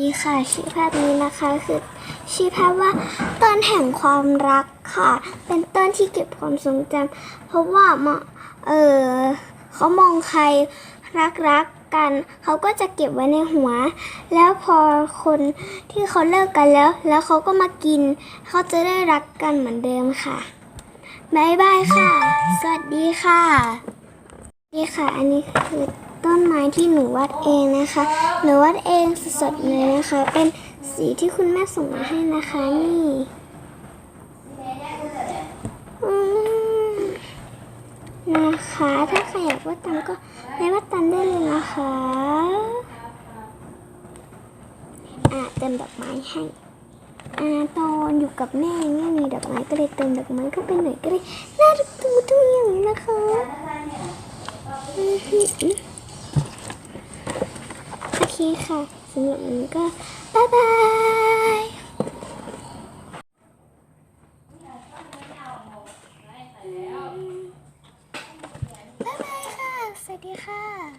ดีค่ะชื่อภาพนี้นะคะคือชื่อภาพว่าต้นแห่งความรักค่ะ เป็นต้นที่เก็บความทรงจำเพราะว่ามาเออเขามองใครรักรักกัน เขาก็จะเก็บไว้ในหัว แล้วพอคนที่เขาเลิกกันแล้ว แล้วเขาก็มากิน เขาจะได้รักกันเหมือนเดิมค่ะบายบายค่ะ สวัสดีค่ะนี่ค่ะ อันนี้คือ ต้นไม้ที่หนูวาดเองนะคะ หนูวาดเองสดๆเลยนะคะ เป็นสีที่คุณแม่ส่งมาให้นะคะนี่นะคะ ถ้าใครอยากวาดตามก็ไปวาดตามได้เลยนะคะ อ่าเติมดอกไม้ให้อ่าตอนอยู่กับแม่ไม่มีดอกไม้ก็เลยเติมดอกไม้เข้าไปหน่อยก็เลยน่ารักตัวตัวอย่างนะคะีค่ะสำหรับหนูก็บ๊ายบายบ๊ายบายค่ะ สวัสดีค่ะ